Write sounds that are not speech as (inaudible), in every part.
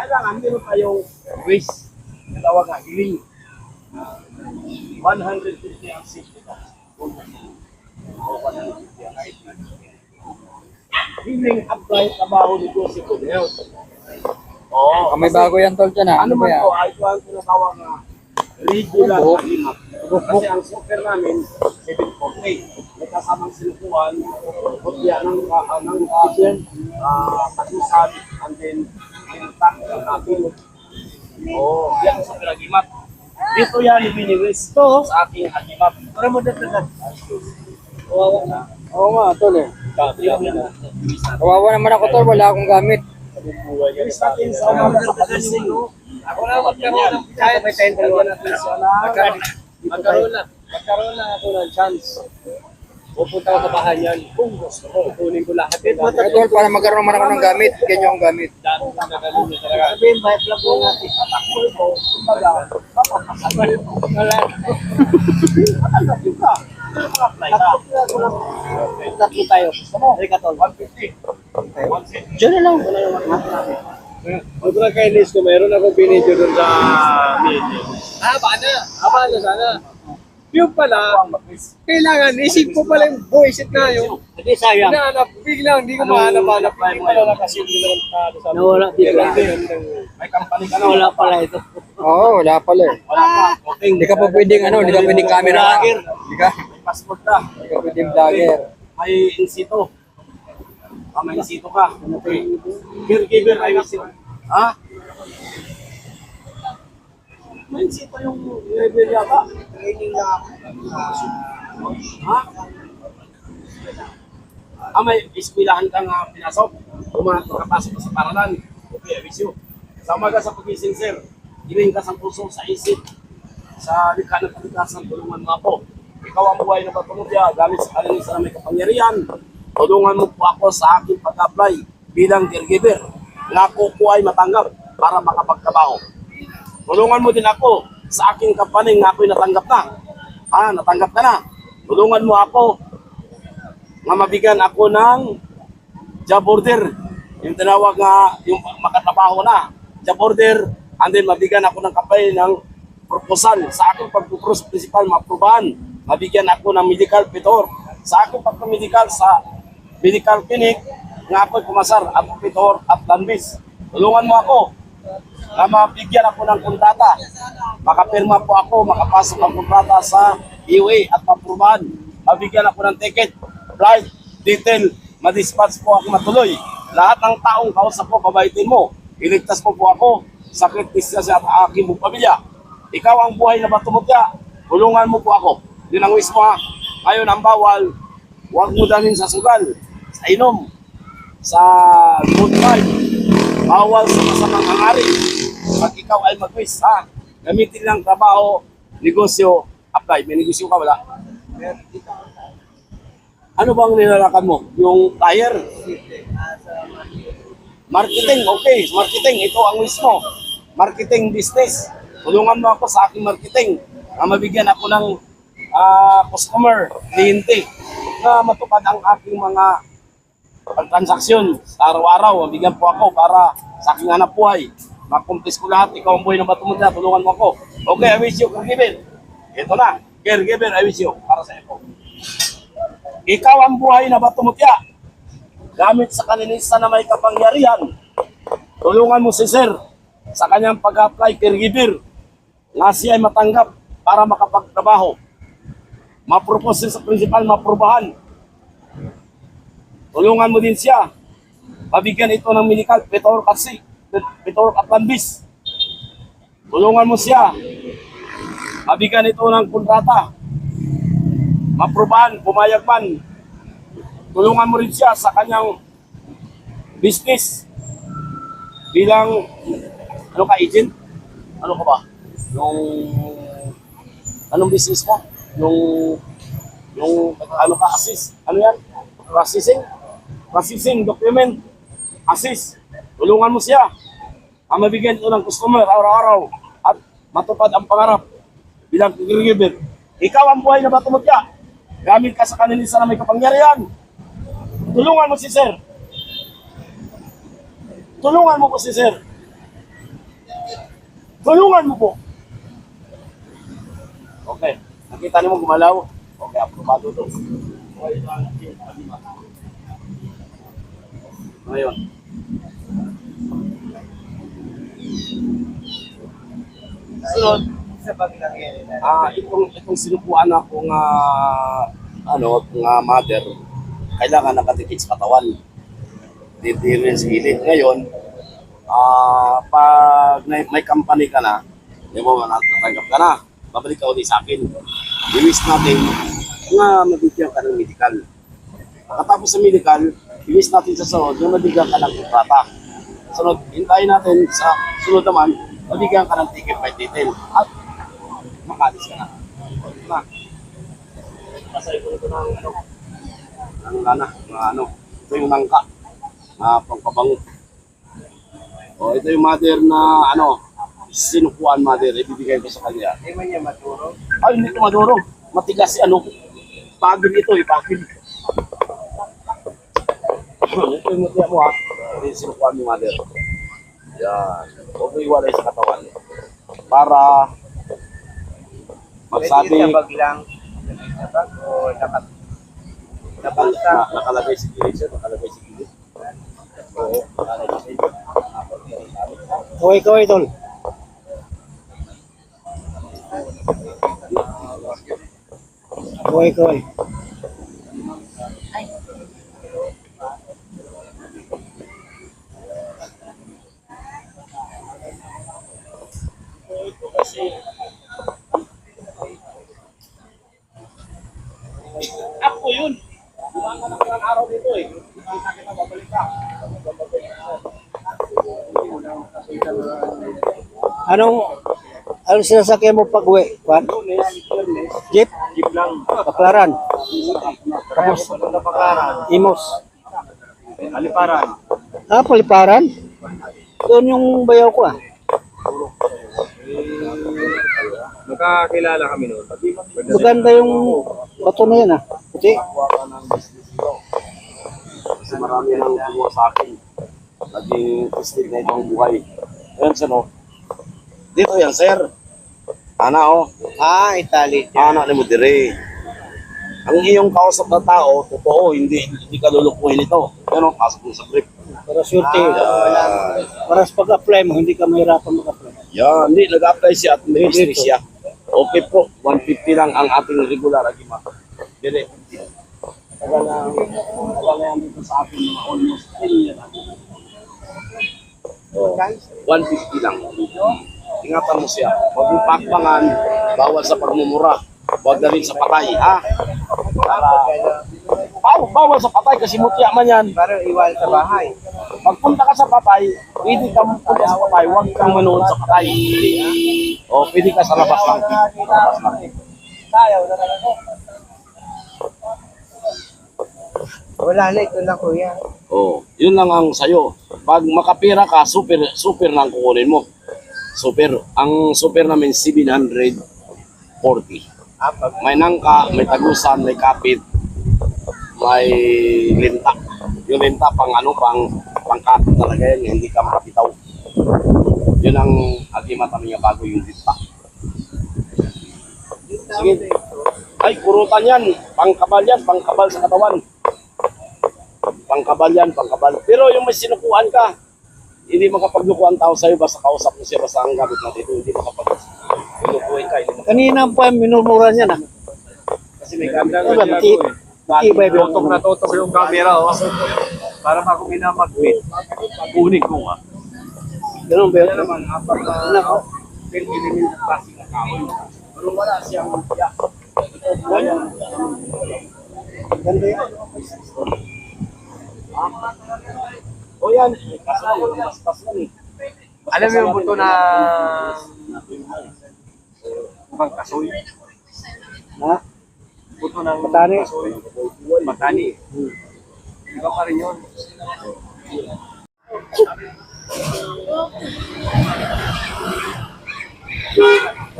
kailangan meron tayong race. Yung tawag nga, healing. 150 ang safety tax. O 150 ang Healing apply trabaho negosyo ko. Health. Oo. Ah, may bago yan tol dyan ah. Ano Ano ba man yan? po, ay ito ang tinatawag na regular Buhok. agreement. Kasi ang software namin, 748. May kasamang sinukuhan, kopya ng uh, ng uh, patusan, and then Oh, yan sa pinagimat. Dito yan ibinigis to sa aking agimat. Para mo dagdagan. Oo nga. Oo nga tol eh. Na. Kawawa naman ako tol, wala akong gamit. Ilis natin sa mga sa pagising. Ako na magkaroon ng may 10 dalawa na piso na. Magkaroon na. Magkaroon na ako ng chance. Pupunta ako sa bahay niyan. Kung gusto ko, kunin ko lahat. Ito para magkaroon naman ako ng gamit, ganyan akong gamit. dami na nagaling niya talaga. Sabihin, by vlog mo natin. Tatakbo ito. Kumbaga, papakasabay. Wala. Matanggap yun ka. Tatlo tayo. Gusto mo? Rika tol. 150. 150. Diyan na lang. Wala yung natin. Huwag na kay Liz ko, meron akong binidyo doon sa media. Ah, paano? Ah, paano sana? Yung pala, kailangan, isip ko pala yung voice it na yung Hindi sayang. hinahanap, biglang hindi ko mahanap-hanap, hindi pala nakasimple na ano sa Nawala dito. May company ka na. Wala pala ito. Oo, wala pala eh. Wala pa. Okay. Hindi ka pa pwedeng ano, hindi ka pwedeng camera. Vlogger. Hindi ka, May passport ka. hindi ka pwedeng vlogger. May insito. Ah, may insito ka. Okay. Caregiver, ay insito. Ha? May insito yung level yata. Training na. Ha? Ah, may eskwelahan kang uh, pinasok. Kung makapasok ka sa paralan. Okay, I wish you. Sa umaga sa pagising, sir. Giling ka sa puso, sa isip, sa likha ng kalikasan, tulungan mo ako. Ikaw ang buhay na patungkol gamit sa kalinisan na may kapangyarihan. Tulungan mo po ako sa aking pag-apply bilang caregiver na ako po ay matanggap para makapagtrabaho. Tulungan mo din ako sa aking kampaning na ako'y natanggap na. Ah, natanggap ka na. Tulungan mo ako na mabigyan ako ng job order. Yung tinawag nga, yung makatrabaho na. Job order, and then mabigyan ako ng kapay ng proposal sa aking pagpupros principal maaprubahan. Mabigyan ako ng medical pitor. Sa aking pagpamedical sa medical clinic, nga ako'y pumasar at pitor at danbis. Tulungan mo ako na mabigyan ako ng kontrata. Makapirma po ako, makapasok ang kontrata sa EUA at maprubahan. Mabigyan ako ng ticket, flight, detail, madispatch po ako matuloy. Lahat ng taong kausap ko, kabaitin mo. Iligtas mo po ako sa kritisya sa aking buong pamilya. Ikaw ang buhay na batumutya. Tulungan mo po ako. Yun ang wish mo ha. Ngayon ang bawal, huwag mo dalhin sa sugal, sa inom, sa good vibe. Bawal sa masamang hangarin. Pag ikaw ay mag-wish, ha? Gamitin lang trabaho, negosyo, apply. May negosyo ka, wala? Ano bang nilalakan mo? Yung tire? Marketing, okay. Marketing, ito ang wish mo. Marketing business. Tulungan mo ako sa aking marketing na mabigyan ako ng ah, customer, kliyente na matupad ang aking mga pagtransaksyon sa araw-araw. Mabigyan po ako para sa aking hanap buhay. Makumplis ko lahat. Ikaw ang buhay ng batumutya. Tulungan mo ako. Okay, I wish you caregiver. Ito na. Caregiver, I wish you. Para sa iyo. Ikaw ang buhay na batumutya. Gamit sa kalinisan na may kapangyarihan. Tulungan mo si Sir sa kanyang pag-apply caregiver na siya ay matanggap para makapagtrabaho. Mapropose sa principal, maprubahan. Tulungan mo din siya. Mabigyan ito ng medical, petor kasi, petor at lambis. Tulungan mo siya. Mabigyan ito ng kontrata. Maprubahan, pumayag man. Tulungan mo rin siya sa kanyang business bilang ano ka agent? Ano ka ba? Yung anong business mo? Yung yung ano ka assist? Ano yan? Processing? Processing document. Assist. Tulungan mo siya. Ang mabigyan ito ng customer araw-araw at matupad ang pangarap bilang caregiver. Ikaw ang buhay na batumutya. Gamit ka sa kanilisa na may kapangyarihan. Tulungan mo si Sir. Tulungan mo po si Sir. Tulungan mo po. Okay. Nakita niyo mo gumalaw? Okay, aprobado to. Okay, ito ang ating Agima. Ngayon. Sunod. Ah, itong itong sinubuan akong ah, ano, nga mother, kailangan nakatikit sa katawan. Hindi rin sa gilid. Ngayon, ah, pag may, may company ka na, di mo, natatanggap ka na, babalik ka ulit sa akin. Iwis natin nga mabigyan ka ng medical. Pagkatapos sa medical, iwis natin sa sunod, yung mabigyan ka ng kontrata. Sunod, hintayin natin sa sunod naman, mabigyan ka ng ticket by detail. At makalis ka na. Na. Pasay ko ito ng ano, ng lana, mga ano, ito yung nangka, na pangpabango. O, ito yung mother na ano, sinukuan mother, ibibigay ko sa kanya. Hindi man niya maturo. Ay, hindi ito maduro. Matigas si ano, pagod ito eh, pagod. ito yung matiyak mo ha, ito yung sinukuan ni mother. Yan. Huwag mo iwalay sa katawan. Para magsabi, Pwede sa bag lang. Sa bag o dapat Nakal na, nakalagay sa gilid siya, nakalagay sa gilid. Oo, nakalagay sa gilid. Kaway kaway tol. Kaway kaway. Ako yun. Diba ka ng ilang araw dito eh. Diba ka kita babalik ka. Anong anong sinasakyan mo pag uwi? Lunes, Jeep? jeep lang. Paklaran? Tapos. Imos? Aliparan. Ah, paliparan? Doon yung bayaw ko ah. Nakakilala kami noon. Maganda yung bato na yan ah. Puti. Kasi marami nang kumuha sa akin. Naging tested na itong buhay. Ayan, sir, no? Dito yan, sir. Ana, oh. Ah, Italy. Ana ni mo dire. Ang iyong kausap na tao, totoo, hindi hindi ka lulukuhin ito. Pero pasok mo sa brief. Para surte. Ah. Para sa pag-apply mo, hindi ka mahirapan mag-apply. Yan, hindi, nag-apply siya at may business siya. Okay po, 150 lang ang ating regular agima. Dili. Tagal na, tagal na yan dito sa atin mga almost 10 years. Oh, 150 lang. Ingatan mo siya. Huwag mong pakpangan, bawal sa pagmumura. Huwag na rin sa patay, ha? Para, bawal, bawal sa patay kasi mutya man yan. Para iwal sa bahay. Pagpunta ka sa patay, pwede ka punta sa patay, huwag kang manood sa patay. O, pwede ka sa labas lang. Labas lang. Wala na, ito na kuya. O, yun lang ang sayo. Pag makapira ka, super, super lang kukunin mo. Super. Ang super namin, 740. May nangka, may tagusan, may kapit, may linta. Yung linta pang ano, pang pang kapit talaga yan, hindi ka makapitaw. Yun ang agimata niya bago yung linta. Sige. Ay, kurutan yan. Pangkabal yan, pangkabal sa katawan. Pangkabal yan, pangkabal. Pero yung may sinukuan ka, hindi makapaglukuan tao sa'yo, basta kausap mo siya, basta ang gamit natin ito, hindi makapaglukuin ka, hindi Kanina po yung minumura niya na. Kasi may gamit Ano ba, ti, tibay ba yung Tutok na tutok yung camera, oh. Para ako minamagpit. Kunin ko nga. Ganun ba yun? naman, apat na Nako. pinilimin ng klase ng kahoy. Pero wala siyang mutya. Ito, yan. Ganda yan. O yan, kaso yung mas-pas yan eh. Alam mo yung buto na pang kasoy? Ha? Buto ng Matani. matani. Iba pa rin yun.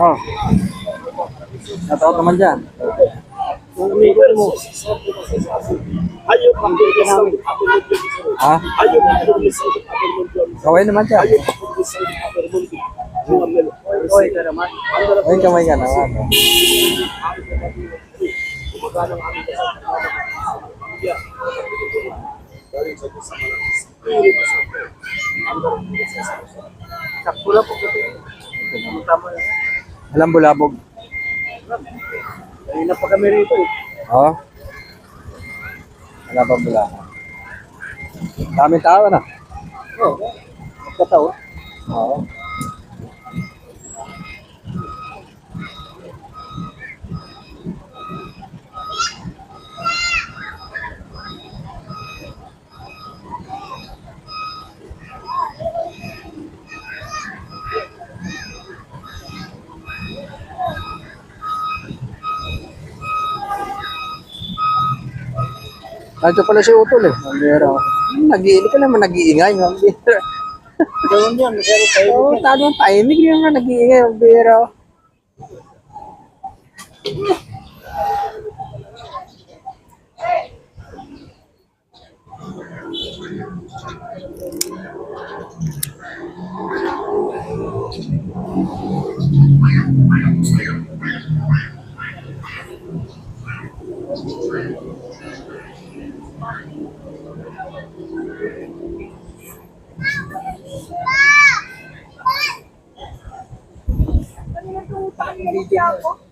Oh. Natawag naman dyan. Yung amigo mo. Ayaw kang bilisan. Ha? Ayaw kang bilisan. Kaway naman siya. Ayaw kang bilisan. Oy, kamay ka naman. Gumagana ang aming pa na. Alam bulabog. Kanina pa kami rito eh. Oo. Wala bang bulabog? Daming tao na. Oo. Magkatawa. Oo. Nandiyo pala si Utol eh. Ang bira. Nag-iingay ka naman, nag-iingay. Ang bira. Gawin yan. Pero tayo. Oo, oh, talo ang timing. Hindi naman nag-iingay. Ang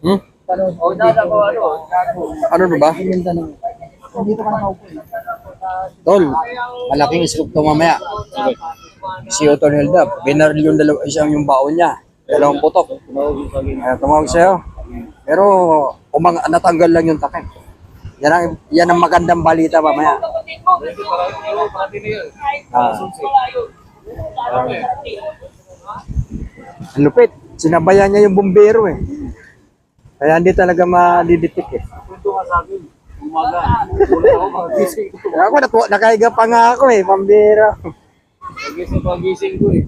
Hmm? Ano. Na ba? Tol, malaking iskop to mamaya. Si Otto Hilda, binaril yung dalawa, isang yung baon niya. Dalawang putok. Kaya tumawag sa'yo. Pero umang, natanggal lang yung takip. Yan ang, yan ang magandang balita mamaya. Ah. Ang lupit. Sinabayan niya yung bumbero eh. Kaya hindi talaga madiditik eh. Punto ka sa akin. Umaga. (laughs) Ako natuwa, nakaiga pa nga ako eh, pambira. Magising pagising ko eh.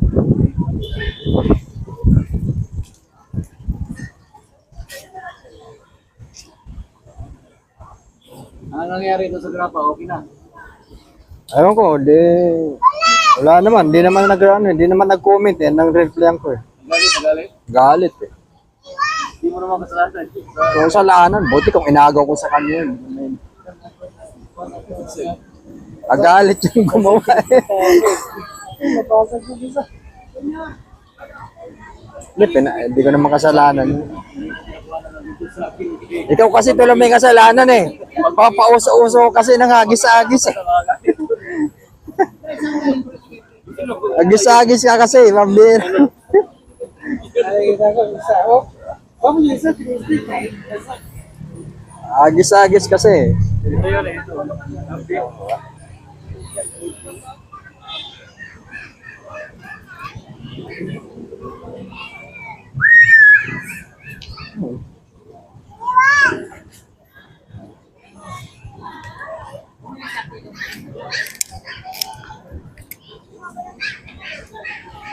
Ano nangyari ito sa grapa? Okay na. Ewan ko, di... Wala naman, di naman nag ano, di naman nag-comment eh, nang reply ko eh. Galit, eh. Hindi mo naman kasalanan. So sa lahanan, buti kung inagaw ko sa kanya yun. Agalit yung gumawa eh. Hindi, pina, hindi ko naman kasalanan. Ikaw kasi tuloy may kasalanan eh. Papauso-uso ko kasi nangagis-agis eh. (laughs) Agis-agis ka kasi, mambir. Agis-agis kasi. Ito yun. Ito.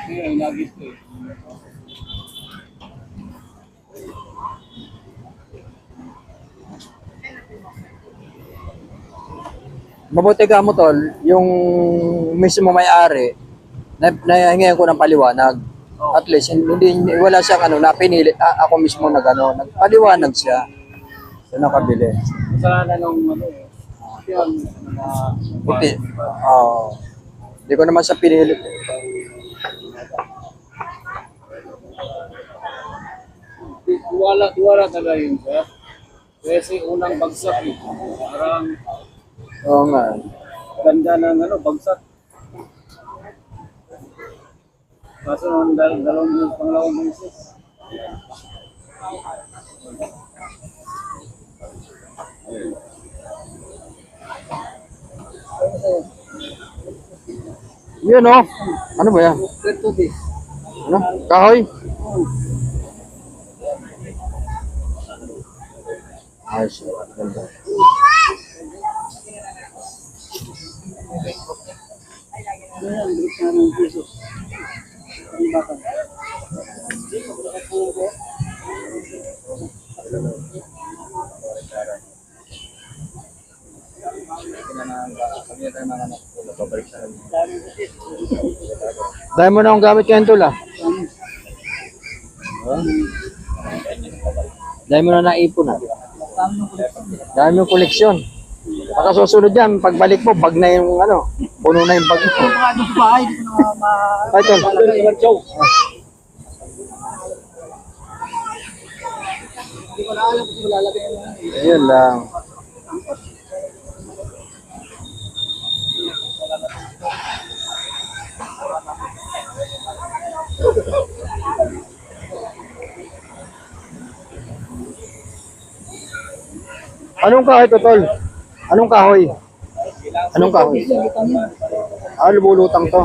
Ayun, nagis Mabuti ka mo tol, yung mismo may-ari, na, nahingayan ko ng paliwanag. At least, hindi, wala siyang ano, napinilit, ah, ako mismo nag ano, nagpaliwanag siya. So, nakabili. Kasalanan ng ano eh. Yun. na- Buti. Oo. Hindi ko naman siya pinilit. eh. Tiwala, tiwala talaga yun, sir. Kasi unang bagsak eh. Parang Oo nga. ganda ng ano, bagsak. Kaso nung dal dalawang beses, pangalawang beses. Yun oh. Ano ba yan? Ano? Kahoy? Ayos. Ganda. Dahil mo na akong gamit kayo tol ah. Dahil mo na naipon ah. Dahil mo koleksyon. Baka susunod yan, pagbalik mo, bag na yung ano, puno na yung bag mo. Ay, tol. Ayun lang. Anong kahoy to, tol? Anong kahoy? Anong kahoy? Ah, lumulutang to.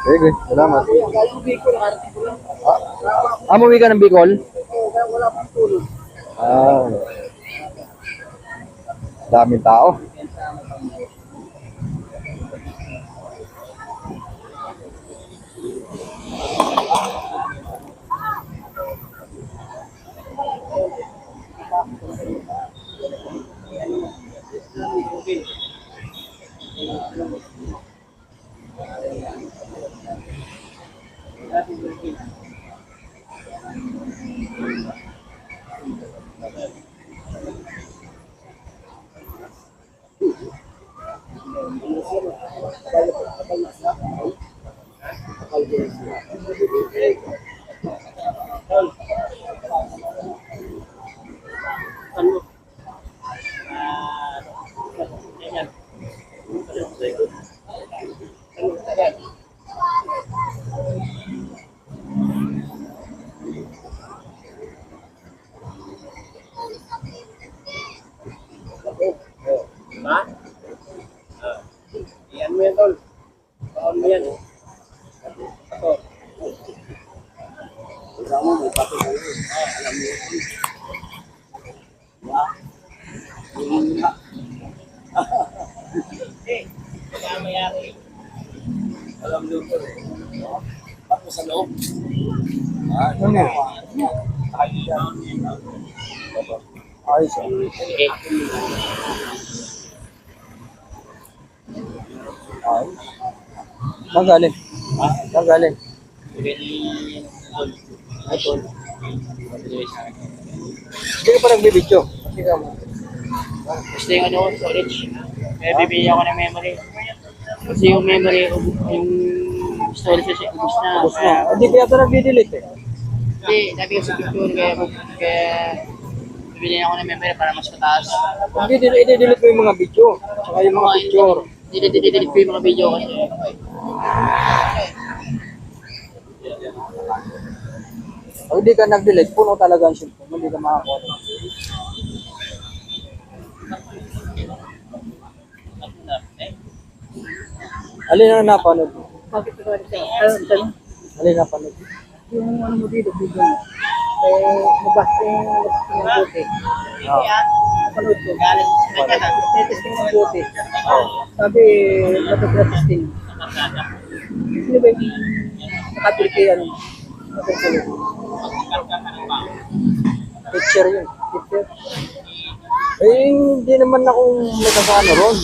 Sige, salamat. Ah, umuwi ka ng Bicol? Ah. Daming tao. Yan mo yan, tol. Baon mo yan. Ito. Alam nyo po eh. Ako sa loob. Ano? Ayos ah. Ayos. Saan galing? Saan galing? Ay, tol. Hindi ka pa nagbibidyo. Kasi ka mo. Gusto yung ano, storage. Kaya bibili ako ng memory. Kasi yung memory, yung storage kasi ubus na. Tapos na. Hindi kaya ito nagdi-delete eh. Hindi, sabi ko sa picture, kaya, kaya bibili ako ng memory para mas mataas. Hindi, di- i-delete mo yung mga video. Tsaka yung mga picture. Dinidelete ko yung mga video kasi. Pag hindi ka nag-delete, puno talaga ang cellphone mo. Hindi ka makakuha. Alin na napanood mo? Bakit ito rin tanong? Alin na napanood mo? Yung ano mo dito, video mo. Eh, nabasa yung nabasa yung bote. Ah. Napanood ko. Galing. Testing ng bote. Sabi, natag-testing. Sino ba yung kay ano? Nakapili. Picture yun. Picture. Eh, hindi naman akong may kasano ron.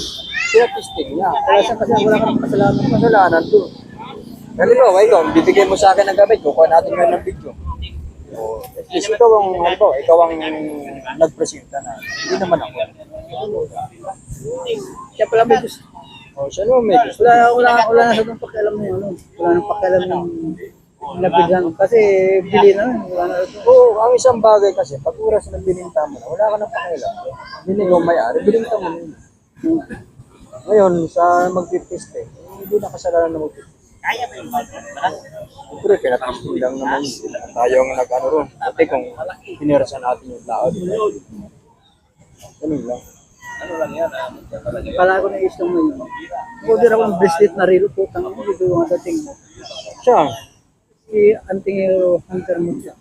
Pinatisting niya. Wala siya kasi wala kang kasalanan. Kasalanan doon. Ganito, ikaw, bibigyan mo sa akin ng gamit, kukuha natin ngayon ng video. So, at least ikaw ang, ba, ikaw ang nagpresenta na. Hindi naman ako. Siya pala may gusto. O, siya naman may gusto. Wala, wala, wala na sa nung pakialam mo ano. Wala nang pakialam ng nabigyan. Kasi bili na. Wala na ito. Oo, ang isang bagay kasi, pag oras na bininta mo na, wala ka nang pakialam. Hindi ikaw may-ari, bininta mo na yun. Ngayon, sa mag-test eh, hindi na kasalanan na mag-test. Siyempre, pinatesting lang naman. yun. Tayo ang nag-ano ron. Kasi kung pinirasan natin yung tao, di ba? Ganun lang. Kala ko na isang mo yun. Order ako ng bracelet na relo po. Tangan mo dito ang dating mo. Siya, Si Antingero Hunter mo siya.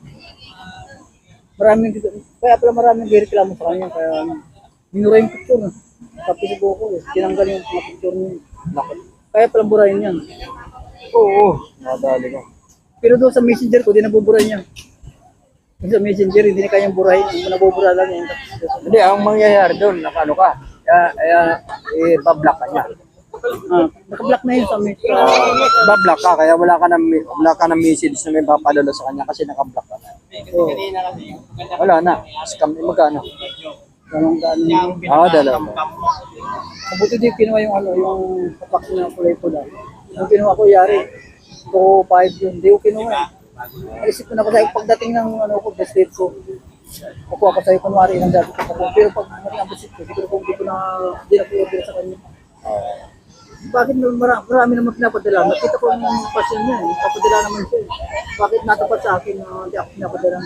Maraming dito. Kaya pala maraming reklamo sa kanya. Kaya minura yung picture. no? Sa Facebook ko. Eh. Tinanggal yung mga picture niya. nakit. Kaya pala burahin yan. Oo, nadali ko. Pero doon sa messenger ko, di nabubura niya. Sa messenger, hindi na kayang burahin. Nabubura lang yan. Hindi, ang mangyayari doon, nakano ka, kaya, kaya, eh, bablock ka niya. Ah, naka-block na yun sa amin. Ba-block ka, kaya wala ka ng, wala ka ng message na may papadala sa kanya kasi naka-block ka. Oo. Wala na. Scam, eh, magkano? Ganun gaano yun. Ah, dalawa. Mabuti din kinuha yung ano, yung kapak na kulay pula. Yung kinuha ko, yari. 2-5 yun. Hindi ko kinuha eh. Naisip ko na ko sa'yo, pagdating ng ano ko, bracelet ko, kukuha ko sa'yo, kunwari ng dati ko sa Pero pag nating ang bracelet ko, siguro kung hindi ko na, hindi na ko sa kanya. Bakit na- mara, marami naman pinapadala? Nakita ko yung pasyon niya, eh. papadala naman siya. eh. Bakit natapat sa akin na hindi ako pinapadala?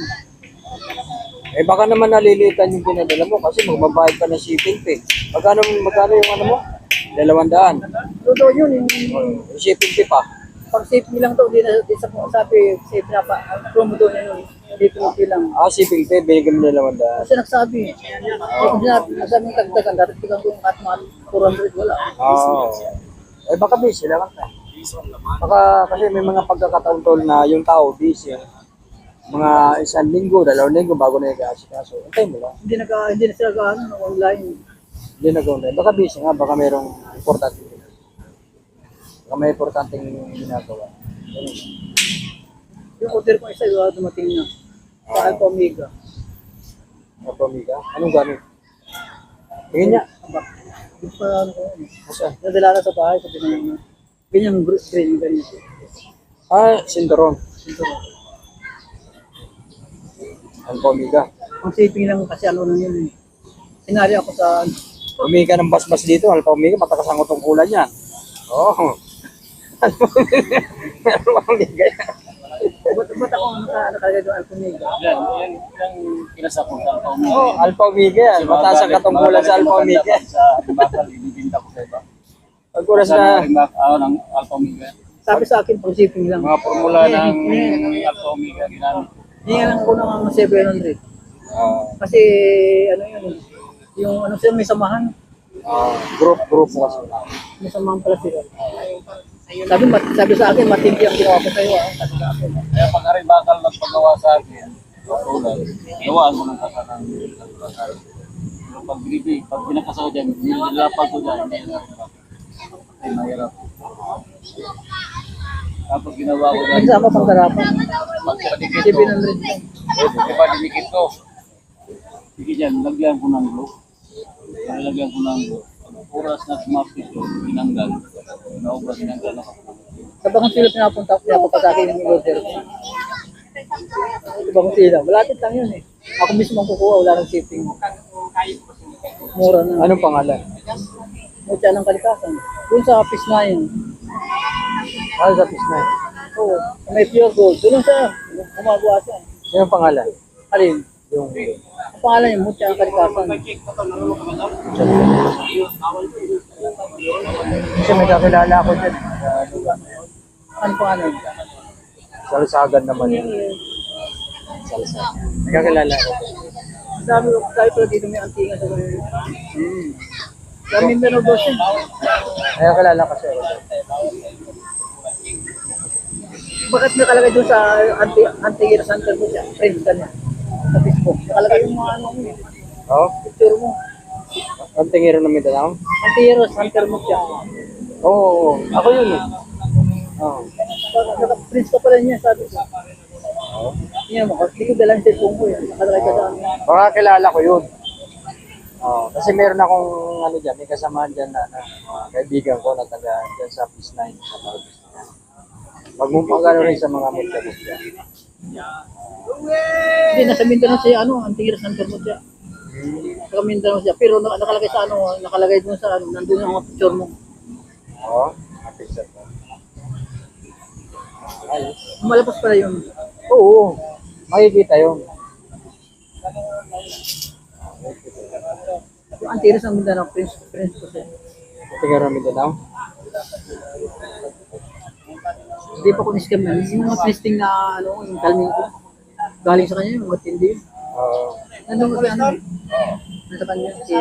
Eh baka naman nalilitan yung pinadala mo kasi magbabayad ka ng shipping fee. Magkano, magkano yung ano mo? Dalawang daan. Totoo yun, yung Yung shipping fee pa. Pag safe nilang to, di na di sa sabi, safe na pa, ang promo doon yun, hindi ko bilang. Ah, shipping fee, binigyan mo dalawang daan. Kasi nagsabi, eh, kung sinabi, nagsabi ng tagdagan, dapat bilang ko yung at mahal, 400, wala. Ah. Eh baka busy lang ka. Baka kasi may mga pagkakataon tol na yung tao busy. Mga isang linggo, dalawang linggo bago na i-asikaso. Antay mo lang. Hindi nag hindi na sila gaano online. Hindi nag-online. Baka busy nga, baka mayroong importante. Baka may importanteng ginagawa. Ganun. Yung order ko isa, yung dumating na. Sa Alpha Omega. Opo, amiga. Anong gamit? Tingin niya. Aba, Yung pa ano ko, yun. Asa? nadala na sa bahay, sabi na yun. Ganyan, gr- green, ganyan. Ah, Sindaron. Opo, amiga. Ang shipping lang kasi ano na yun eh. Sinari ako sa, Humingi ka ng basbas dito, Alpha Omega, matakas ang utungkulan yan. Oo. Oh. Alpha Omega yan. ba't, ako naka, nakalagay doon Alpha Omega? Yan, yan, yung kinasa ko Oo, oh, Alpha Omega yan. Mataas ang katungkulan sa Alpha Omega. Sa bakal, ibibinta ko sa iba. Pag oras na, ah, ng Alpha Omega. Sabi sa akin, pang shipping lang. Mga formula ng Alpha Omega ginamit. Hindi lang ko ng 700. ah, Kasi ano yun, yung ano sila may samahan. ah, group, group. May samahan pala sila. Sabi, mat, sabi sa akin, matindi ang ginawa ko sa'yo. Ah. Sabi sa akin. Kaya pag rin bakal nagpagawa sa akin, tulad, gawaan mo ng kasa ng bakal. Pero pag binibi, pag binakasa ko dyan, nililapag ko dyan, Ay, mahirap. Tapos ginawa ko dyan, Nagsama pang garapan. pag padikit 700 ko, lang. di ba dinikit ko? Sige dyan, lagyan ko ng glue. Lagyan ko ng glue. Oras na sumapit ko, tinanggal. Naubos, tinanggal ako. Sabi kong sila pinapunta ko, pinapunta sa akin yung order ko. Sila. Malapit lang yun eh. Ako mismo ang kukuha, wala nang shipping. Mura na. Anong pangalan? Mutya ng kalikasan. Doon sa Fish na yun. Ah, sa Pisnay. Oo. May pure gold. Doon lang siya. Gumagawa siya. Anong pangalan? Alin? Yung, Ang pangalan niya, Mutya kalikasan. kasi may kakilala ako dyan. Lugar. Ano pangalan? Salsagan naman yun. Salsagan. May kakilala ako. Sabi ko, tayo pala dito may antingan sa kanila. Kami meron daw siya. May kakilala kasi ako. Bakit nakalagay doon sa anti anti center mo siya? Friends ka niya. Facebook. Nakalagay yung mga ano mo. eh, Oo? Picture mo. Ang tingiro ng Mindanao? Anti center mo siya. Oo, oo. Ako yun eh. Oo. Naka-prints ka pala niya, sabi ko. Yan mo, hindi ko dalang cellphone ko yan. Nakalagay ka sa ano. Baka kilala ko yun. Oo. Kasi meron akong ano dyan, may kasamahan dyan na, na mga kaibigan ko na taga dyan sa Peace 9 sa Marcos. Magmumagano rin sa mga multa-multa. Hindi, nasa Mindanao siya, ano, anti center mo siya. Naka Mindanao siya. Pero naka- nakalagay sa ano, nakalagay doon sa ano, nandun yung mga picture mo. Oo. Napicture ko. Ayos. Malabas pala yun. Oo. Makikita yun. Yung anti ng Mindanao, prince, prince ko siya. Tingnan ng Mindanao. Hindi pa ko ni-scam yan. Yung mga testing na ano, yung talming ko. Galing sa kanya, yung matindi. Oo. Nandun kasi ano, nasa kanya, si